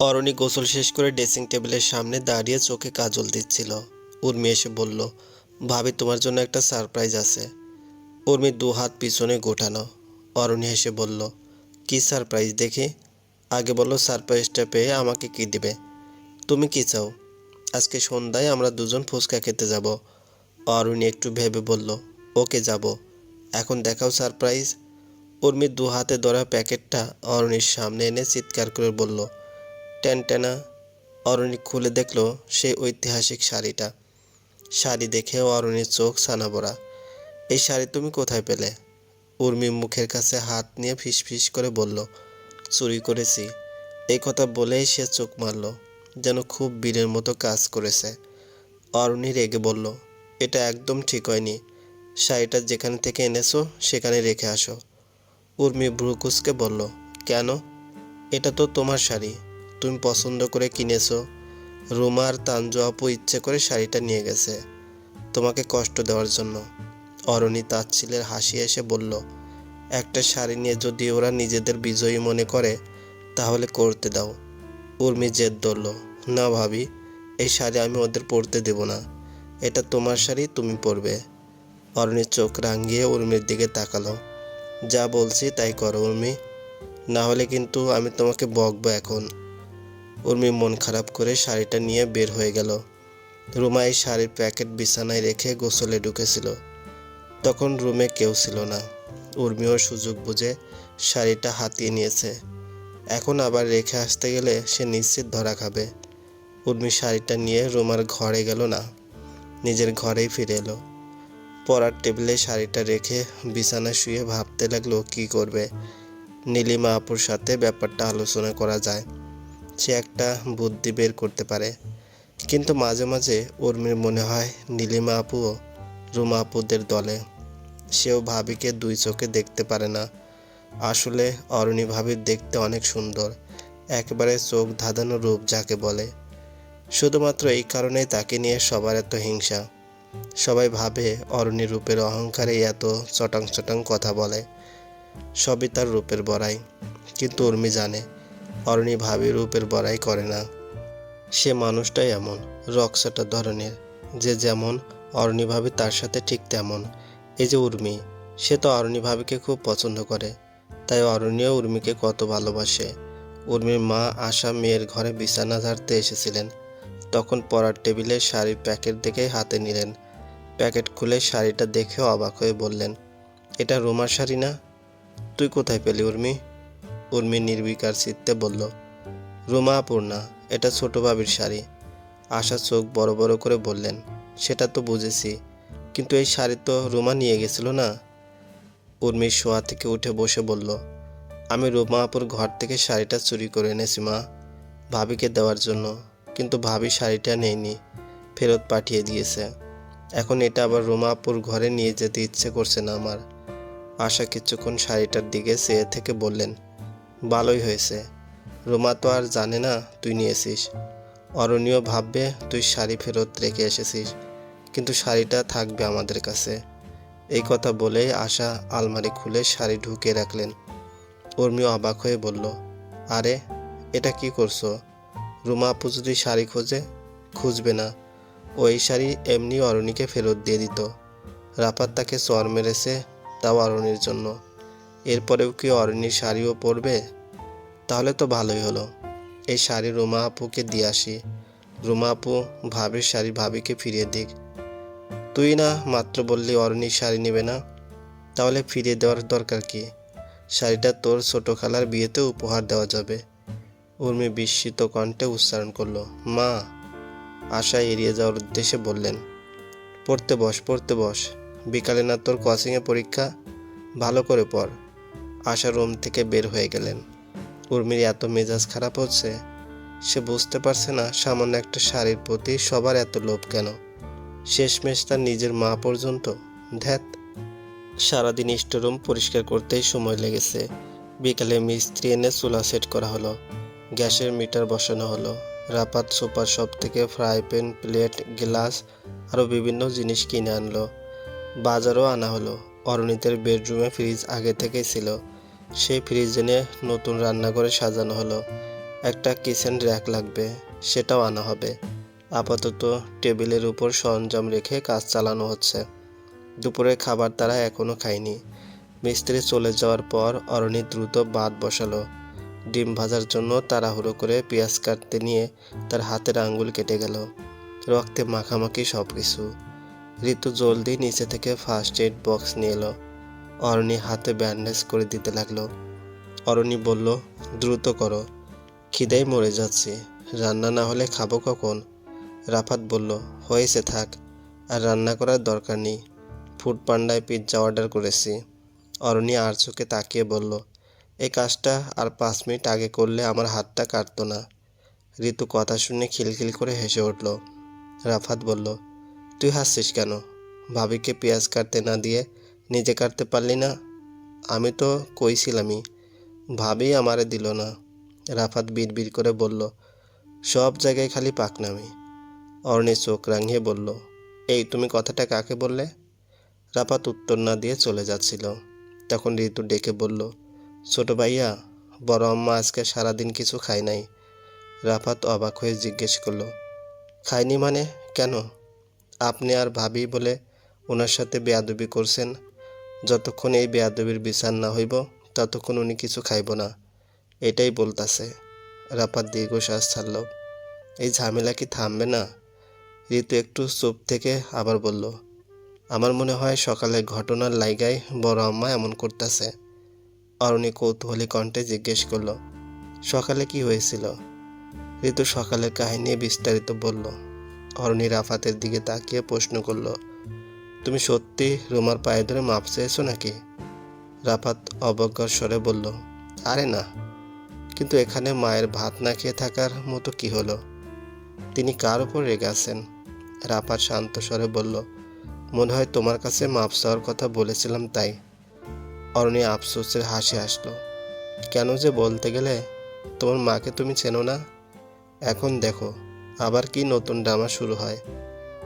অরণি গোসল শেষ করে ড্রেসিং টেবিলের সামনে দাঁড়িয়ে চোখে কাজল দিচ্ছিল। উর্মি এসে বলল, ভাবি, তোমার জন্য একটা সারপ্রাইজ আছে। উর্মি দু হাত পিছনে গোটানো। অরণি এসে বলল, কি সারপ্রাইজ দেখি? আগে বলল সারপ্রাইজটা পেয়ে আমাকে কি দিবে? তুমি কি চাও? আজকে সন্ধ্যায় আমরা দুজন ফুচকা খেতে যাব। অরণি একটু ভেবে বলল, ওকে যাব। এখন দেখাও সারপ্রাইজ। উর্মির দু হাতে ধরা প্যাকেটটা অরণির সামনে এনে চিৎকার করে বলল টেনটেনা অরণি খুলে দেখল সেই ঐতিহাসিক শাড়িটা। শাড়ি দেখে অরণির চোখ ছানাবড়া। এই শাড়ি তুমি কোথায় পেলে? উর্মি মুখের কাছে হাত নিয়ে ফিসফিস করে বলল, চুরি করেছি। এই কথা বলেই সে চোখ মারল, যেন খুব বীরের মতো কাজ করেছে। অরণি রেগে বলল, এটা একদম ঠিক হয়নি। শাড়িটা যেখান থেকে এনেছো, সেখানে রেখে আসো। উর্মি ভ্রুকুসকে বলল, কেন? এটা তো তোমার শাড়ি। তুমি পছন্দ করে কিনেছো। রুমা আর তানজু আপু ইচ্ছে করে শাড়িটা নিয়ে গেছে তোমাকে কষ্ট দেওয়ার জন্য। অরণি তাচ্ছিলের হাসি এসে বলল, একটা শাড়ি নিয়ে যদি ওরা নিজেদের বিজয়ী মনে করে, তাহলে করতে দাও। উর্মি জেদ ধরল, না ভাবি, এই শাড়ি আমি ওদের পরতে দেব না। এটা তোমার শাড়ি, তুমি পরবে। অরণির চোখ রাঙিয়ে উর্মির দিকে তাকালো, যা বলছি তাই করো উর্মি। না হলে কিন্তু আমি তোমাকে বকবো এখন। উর্মি মন খারাপ করে শাড়িটা নিয়ে বের হয়ে গেল। রুমা এই শাড়ির প্যাকেট বিছানায় রেখে গোসলে ঢুকেছিল। তখন রুমে কেউ ছিল না। উর্মিও সুযোগ বুঝে শাড়িটা হাতিয়ে নিয়েছে। এখন আবার রেখে আসতে গেলে সে নিশ্চিত ধরা খাবে। উর্মি শাড়িটা নিয়ে রুমার ঘরে গেল না। নিজের ঘরেই ফিরে এলো। পড়ার টেবিলে শাড়িটা রেখে বিছানা শুয়ে ভাবতে লাগল, কি করবে? নীলিমা আপুর সাথে ব্যাপারটা আলোচনা করা যায়। সে একটা বুদ্ধি বের করতে পারে। কিন্তু মাঝে মাঝে উর্মির মনে হয় নীলিমা আপুও রুমা আপুদের দলে। সেও ভাবিকে দুই চোখে দেখতে পারে না। আসলে অরণি ভাবির দেখতে অনেক সুন্দর। একেবারে চোখ ধাঁধানো রূপ যাকে বলে। শুধুমাত্র এই কারণেই তাকে নিয়ে সবার এত হিংসা। সবাই ভাবে অরণি রূপের অহংকারে এত চটাং চটাং কথা বলে। সবই তার রূপের বড়াই। কিন্তু উর্মি জানে অরণি ভাবি রূপের বড়াই করে না। সে মানুষটাই এমন, রক্সাটা ধরনের। যে যেমন অরণি ভাবি তার সাথে ঠিক তেমন। এই যে উর্মি, সে তো অরণি ভাবিকে খুব পছন্দ করে। তাই অরণিও উর্মিকে কত ভালোবাসে। উর্মির মা আশা মেয়ের ঘরে বিছানা ঝাড়তে এসেছিলেন। তখন পড়ার টেবিলে শাড়ির প্যাকেট দেখে হাতে নিলেন। প্যাকেট খুলে শাড়িটা দেখে অবাক হয়ে বললেন, এটা রুমার শাড়ি না? তুই কোথায় পেলি উর্মি? উর্মি নির্বিকার চিত্তে বলল, রুমা, পূর্ণা, এটা ছোট ভাবির শাড়ি। আশা চোখ বড় বড় করে বললেন, সেটা তো বুঝেছি, কিন্তু এই শাড়ি তো রুমা নিয়ে গেছিল না? উর্মির শোয়া থেকে উঠে বসে বলল, আমি রুমা আপুর ঘর থেকে শাড়িটা চুরি করে এনেছি, মা, ভাবিকে দেওয়ার জন্য, কিন্তু ভাবি শাড়িটা নেয়নি, ফেরত পাঠিয়ে দিয়েছে। এখন এটা আবার রুমা আপুর ঘরে নিয়ে যেতে ইচ্ছে করছে না আমার। আশা কিছুক্ষণ শাড়িটার দিকে চেয়ে থেকে বললেন ভালোই হয়েছে। রোমা তো আর জানে না তুই নিয়েছিস। অরণীয় ভাববে তুই শাড়ি ফেরত রেখে এসেছিস, কিন্তু শাড়িটা থাকবে আমাদের কাছে। এই কথা বলেই আশা আলমারি খুলে শাড়ি ঢুকে রাখলেন। উর্মিও অবাক হয়ে বলল, আরে, এটা কি করছ? রুমা আপু যদি শাড়ি খোঁজে, খুঁজবে না। ওই শাড়ি এমনি অরণিকে ফেরত দিয়ে দিত। রাপাত তাকে চর মেরেছে তাও অরণির জন্য। এরপরেও কি অরণির শাড়িও পরবে? তাহলে তো ভালোই হলো। এই শাড়ি রুমা আপুকে দিয়ে আসি। রুমা আপু ভাবির শাড়ি ভাবিকে ফিরিয়ে দিক। তুই না মাত্র বললি অরণির শাড়ি নেবে না? তাহলে ফিরিয়ে দেওয়ার দরকার কি? শাড়িটা তোর ছোট খালার বিয়েতে উপহার দেওয়া যাবে। উর্মি বিস্মিত কণ্ঠে উচ্চারণ করল, মা। আশা এড়িয়ে যাওয়ার উদ্দেশ্যে বললেন, পড়তে বস পড়তে বস। বিকালে না তোর কোচিংয়ে পরীক্ষা? ভালো করে পড়। আশা রুম থেকে বের হয়ে গেলেন। উর্মির এত মেজাজ খারাপ হচ্ছে, সে বুঝতে পারছে না সামান্য একটা শাড়ির প্রতি সবার এত লোভ কেন। শেষমেশ তার নিজের মা পর্যন্ত ধ্যাত সারাদিন স্টোরুম পরিষ্কার করতেই সময় লেগেছে। বিকালে মিস্ত্রি এনে চুলা সেট করা হলো, গ্যাসের মিটার বসানো হলো, রাপাত সুপার শপ থেকে ফ্রাই প্যান, প্লেট, গ্লাস আরও বিভিন্ন জিনিস কিনে আনলো। বাজারও আনা হলো, অরণিতের বেডরুমে ফ্রিজ আগে থেকেই ছিল। সেই ফ্রিজ এনে নতুন রান্নাঘরে সাজানো হলো। একটা কিচেন র্যাক লাগবে, সেটাও আনা হবে। আপাতত টেবিলের উপর সরঞ্জাম রেখে কাজ চালানো হচ্ছে। দুপুরের খাবার তারা এখনও খায়নি। মিস্ত্রি চলে যাওয়ার পর অরণি দ্রুত বাদ বসালো। ডিম ভাজার জন্য তাড়াহুড়ো করে পেঁয়াজ কাটতে নিয়ে তার হাতের আঙ্গুল কেটে গেল। রক্তে মাখামাখি সব কিছু ঋতু জলদি নিচে থেকে ফার্স্ট এড বক্স নিয়ে এলো। অরণি হাতে ব্যান্ডেজ করে দিতে লাগল। অরণি বলল, দ্রুত করো, খিদেই মরে যাচ্ছি। রান্না না হলে খাব কখন? রাফাত বলল, হয়েছে থাক, আর রান্না করার দরকার নেই। ফুড পান্ডায় পিৎজা অর্ডার করেছি। অরণি আর চোখে তাকিয়ে বলল এই কাজটা আর পাঁচ মিনিট আগে করলে আমার হাতটা কাটতো না। ঋতু কথা শুনে খিলখিল করে হেসে উঠল। রাফাত বলল, তুই হাসছিস কেন? ভাবিকে পেঁয়াজ কাটতে না দিয়ে নিজে কাটতে পারলি না? আমি তো কইছিলামই। ভাবি আমারে দিল না। রাফাত বিড়বিড় করে বলল, সব জায়গায় খালি পাকনামি। অর্ণি চোখ রাঙিয়ে বলল, এই তুমি কথাটা কাকে বললে? রাফাত উত্তর না দিয়ে চলে যাচ্ছিল। তখন ঋতু ডেকে বলল, ছোট ভাইয়া, বড় আম্মা আজকে সারাদিন কিছু খায় নাই। রাফাত অবাক হয়ে জিজ্ঞেস করল, খায়নি মানে? কেন? আপনি আর ভাবি বলে ওনার সাথে বেয়াদবি করছেন? যতক্ষণ এই বেয়াদবির বিচার না হইব, ততক্ষণ উনি কিছু খাইব না। এটাই বলতাছে। রাপাত দীর্ঘশ্বাস ছাড়ল। এই ঝামেলা কি থামবে না? ঋতু একটু চুপ থেকে আবার বলল, আমার মনে হয় সকালে ঘটনার লাইগায় বড় আম্মা এমন করতেছে। অরণি কৌতূহলী কণ্ঠে জিজ্ঞেস করল, সকালে কি হয়েছিল? ঋতু সকালের কাহিনী বিস্তারিত বলল। অরণি রাফাতের দিকে তাকিয়ে প্রশ্ন করল তুমি সত্যি রুমার পায়ে ধরে মাপ চেয়েছো নাকি? রাফাত অবজ্ঞার স্বরে বলল, আরে না। কিন্তু এখানে মায়ের ভাত না খেয়ে থাকার মতো কি হলো? তিনি কার উপর রেগে আছেন? রাফাত শান্ত স্বরে বলল, মনে হয় তোমার কাছে মাপ চাওয়ার কথা বলেছিলাম তাই। অরণি আফসোসের হাসি আসলো কেন যে বলতে গেলে তোমার মাকে তুমি চেনো না? এখন দেখো, আবার কি নতুন ড্রামা শুরু হয়।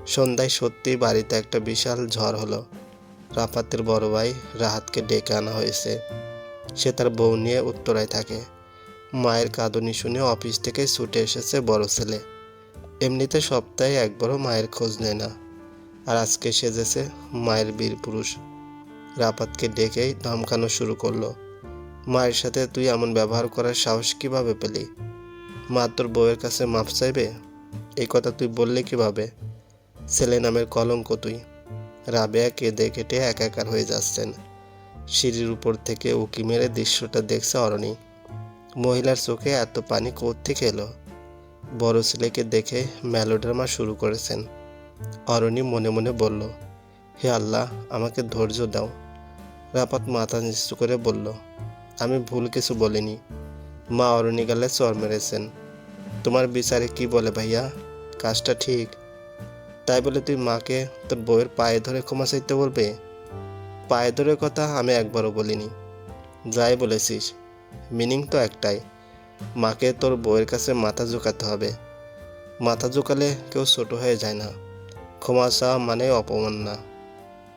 সন্ধ্যায় সত্যিই বাড়িতে একটা বিশাল ঝড় হলো। রাফাতের বড় ভাই রাহাতকে ডেকে আনা হয়েছে। সে তার বউ নিয়ে উত্তরায় থাকে। মায়ের কাঁদনি শুনে অফিস থেকে ছুটে এসেছে বড় ছেলে। এমনিতে সপ্তাহে একবারও মায়ের খোঁজ নেয় না। আর আজকে সেজেছে মায়ের বীর পুরুষ। রাপাতকে ডেকেই ধমকানো শুরু করল। মায়ের সাথে তুই এমন ব্যবহার করার সাহস কীভাবে পেলি? মা তোর বউয়ের কাছে মাপ চাইবে? এই কথা তুই বললে কীভাবে? ছেলে নামের কলঙ্ক তুই। রাবেয়া কেঁদে কেটে একাকার হয়ে যাচ্ছেন। সিঁড়ির উপর থেকে উকি মেরে দৃশ্যটা দেখছে অরণি। মহিলার চোখে এত পানি থেকে এলো? বড় ছেলেকে দেখে মেলোড্রামা শুরু করেছেন। অরণি মনে মনে বলল, হে আল্লাহ, আমাকে ধৈর্য দাও। রাপাত মাথা নিচু করে বলল, আমি ভুল কিছু বলিনি। মা অরণি গালে চর মেরেছেন। তোমার বিচারে কি বলে ভাইয়া? কাজটা ঠিক? তাই বলে তুই মাকে তোর বউয়ের পায়ে ধরে ক্ষমা চাইতে বলবে? পায়ে ধরে কথা আমি একবারও বলিনি। যাই বলেছিস মিনিং তো একটাই। মাকে তোর বউয়ের কাছে মাথা ঝুঁকাতে হবে। মাথা ঝুঁকালে কেউ ছোট হয়ে যায় না। ক্ষমা চাওয়া মানে অপমান না।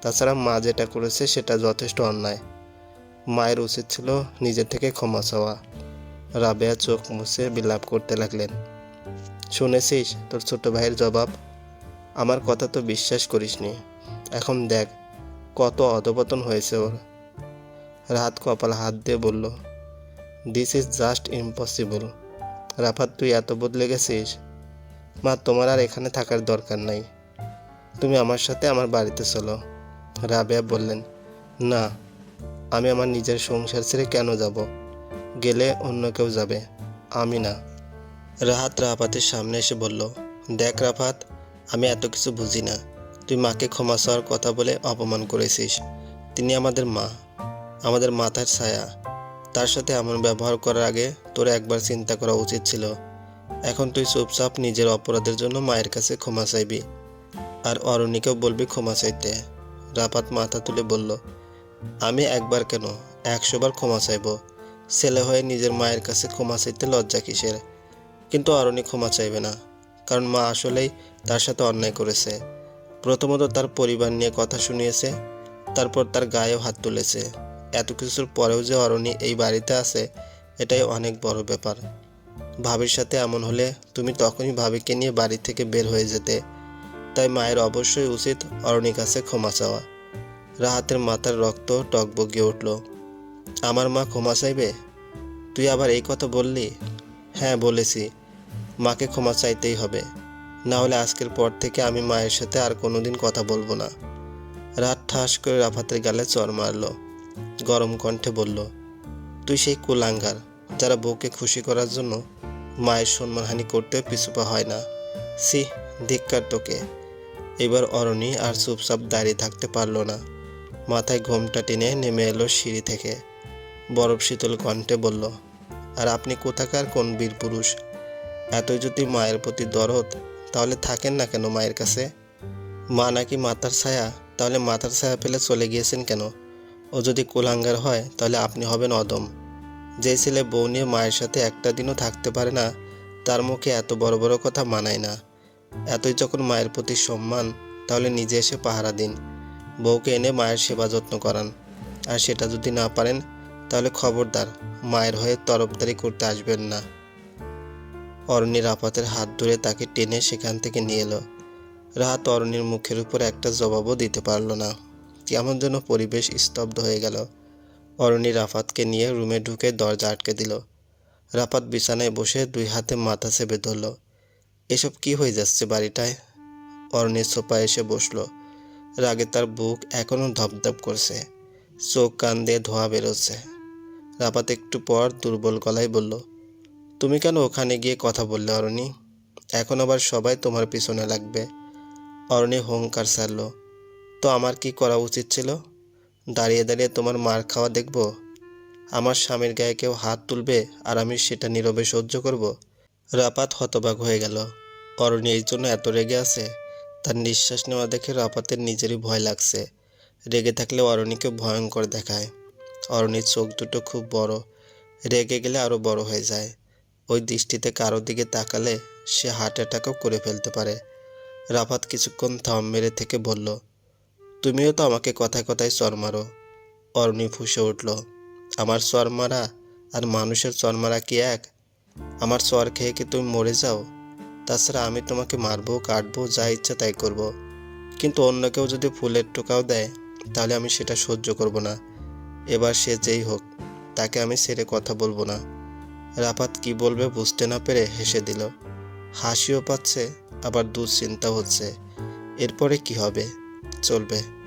তাছাড়া মা যেটা করেছে সেটা যথেষ্ট অন্যায়। মায়ের উচিত ছিল নিজে থেকে ক্ষমা চাওয়া। রাবেয়া চোখ মুছে বিলাপ করতে লাগলেন। শুনেছিস তোর ছোট ভাইয়ের জবাব? আমার কথা তো বিশ্বাস করিসনি। এখন দেখ, কত অধপতন হয়েছে ওর। রাত কপাল হাত দিয়ে বলল this is just impossible Rafat, তুই এত বদলে গেছিস? মা, তোমার আর এখানে থাকার দরকার নাই। তুমি আমার সাথে আমার বাড়িতে চলো। রাবেয়া বললেন, না, আমি আমার নিজের সংসার ছেড়ে কেন যাব? গেলে অন্য কেউ যাবে, আমি না। রাহাত রাফাতের সামনে এসে বলল, দেখ রাফাত আমি এত কিছু বুঝি না। তুই মাকে ক্ষমা চাওয়ার কথা বলে অপমান করেছিস। তিনি আমাদের মা। আমাদের মাথার ছায়া। তার সাথে এমন ব্যবহার করার আগে তোর একবার চিন্তা করা উচিত ছিল। এখন তুই চুপচাপ নিজের অপরাধের জন্য মায়ের কাছে ক্ষমা চাইবি। আর অরণিকেও বলবি ক্ষমা চাইতে। রাপাত মাথা তুলে বলল, আমি একবার কেন? একশোবার ক্ষমা চাইব। ছেলে হয়ে নিজের মায়ের কাছে ক্ষমা চাইতে লজ্জা কিসের? কিন্তু অরণি ক্ষমা চাইবে না। কারণ মা আসলেই তার সাথে অন্যায় করেছে। প্রথমত তার পরিবার নিয়ে কথা শুনিয়েছে, তারপর তার গায়েও হাত তুলেছে। এত কিছুর পরেও যে অরণি এই বাড়িতে আছে, এটাই অনেক বড় ব্যাপার। ভাবির সাথে এমন হলে তুমি তখনই ভাবিকে নিয়ে বাড়ি থেকে বের হয়ে যেতে। তাই মায়ের অবশ্যই উচিত অরণির কাছে ক্ষমা চাওয়া। রাহাতের মাথার রক্ত টকবগিয়ে উঠল। আমার মা ক্ষমা চাইবে? তুই আবার এই কথা বললি? হ্যাঁ বলেছি। মাকে ক্ষমা চাইতেই হবে। না হলে আজকের পর থেকে আমি মায়ের সাথে আর কোনোদিন কথা বলব না। রাত ঠাস করে রাফাতের গালে চর মারলো। গরম কণ্ঠে বলল, তুই সেই কুলাঙ্গার যারা বউকে খুশি করার জন্য মায়ের সম্মানহানি করতে পিছুপা হয় না। সি ধিক্কার তোকে। এবার অরণি আর চুপচাপ দাঁড়িয়ে থাকতে পারল না। মাথায় ঘোমটা টেনে নেমে এলো সিঁড়ি থেকে। বরফ শীতল কণ্ঠে বলল, আর আপনি কোথাকার কোন বীর পুরুষ? এতই যদি মায়ের প্রতি দরদ, তাহলে থাকেন না কেন মায়ের কাছে? মা নাকি মাথার ছায়া? তাহলে মাথার ছায়া ফেলে চলে গিয়েছেন কেন? ও যদি কুলাঙ্গার হয়, তাহলে আপনি হবেন অদম। যে ছেলে বউ নিয়ে মায়ের সাথে একটা দিনও থাকতে পারে না, তার মুখে এত বড় বড় কথা মানায় না। এতই যখন মায়ের প্রতি সম্মান, তাহলে নিজে এসে পাহারা দিন। বউকে এনে মায়ের সেবা যত্ন করান। আর সেটা যদি না পারেন, তাহলে খবরদার, মায়ের হয়ে তরফদারি করতে আসবেন না। অরণি রাপাতের হাত ধরে তাকে টেনে সেখান থেকে নিয়ে এলো। রাহাত অরণির মুখের উপর একটা জবাবও দিতে পারল না। কেমন যেন পরিবেশ স্তব্ধ হয়ে গেল। অরণি রাফাতকে নিয়ে রুমে ঢুকে দরজা আটকে দিল। রাফাত বিছানায় বসে দুই হাতে মাথা চেপে ধরল। এসব কি হয়ে যাচ্ছে বাড়িটায়? অরণির সোফায় এসে বসল। রাগে তার বুক এখনও ধপধপ করছে। চোখ কান দিয়ে ধোয়া বেরোচ্ছে। রাপাত একটু পর দুর্বল গলায় বলল তুমি কেন ওখানে গিয়ে কথা বললে, অরণি? এখন আবার সবাই তোমার পিছনে লাগবে। অরণি হুঙ্কার ছাড়ল। তো আমার কি করা উচিত ছিল? দাঁড়িয়ে দাঁড়িয়ে তোমার মার খাওয়া দেখব? আমার স্বামীর গায়ে কেউ হাত তুলবে আর আমি সেটা নীরবে সহ্য করব? রাপাত হতবাক হয়ে গেল। অরণি এই জন্য এত রেগে আছে। তার নিঃশ্বাস নেওয়া দেখে রাপাতের নিজেরই ভয় লাগছে। রেগে থাকলে অরণিকে ভয়ঙ্কর দেখায়। অরণির চোখ দুটো খুব বড়। রেগে গেলে আরও বড় হয়ে যায়। ওই দৃষ্টিতে কারও দিকে তাকালে সে হার্ট অ্যাটাকও করে ফেলতে পারে। রাফাত কিছুক্ষণ থাম মেরে থেকে বলল, তুমিও তো আমাকে কথায় কথায় চর মারো। অরণি ফুসে উঠল, আমার চর মারা আর মানুষের চর মারা কি এক? আমার চর খেয়ে কি তুমি মরে যাও? তাছাড়া আমি তোমাকে মারবো, কাটবো, যা ইচ্ছা তাই করব। কিন্তু অন্য কেউ যদি ফুলের টোকাও দেয়, তাহলে আমি সেটা সহ্য করব না। এবার সে যেই হোক, তাকে আমি ছেড়ে কথা বলব না। রাফাত কি বলবে বুঝতে না পেরে হেসে দিল। হাসিও পাচ্ছে, আবার দুশ্চিন্তা হচ্ছে। এরপরে কি হবে? চলবে।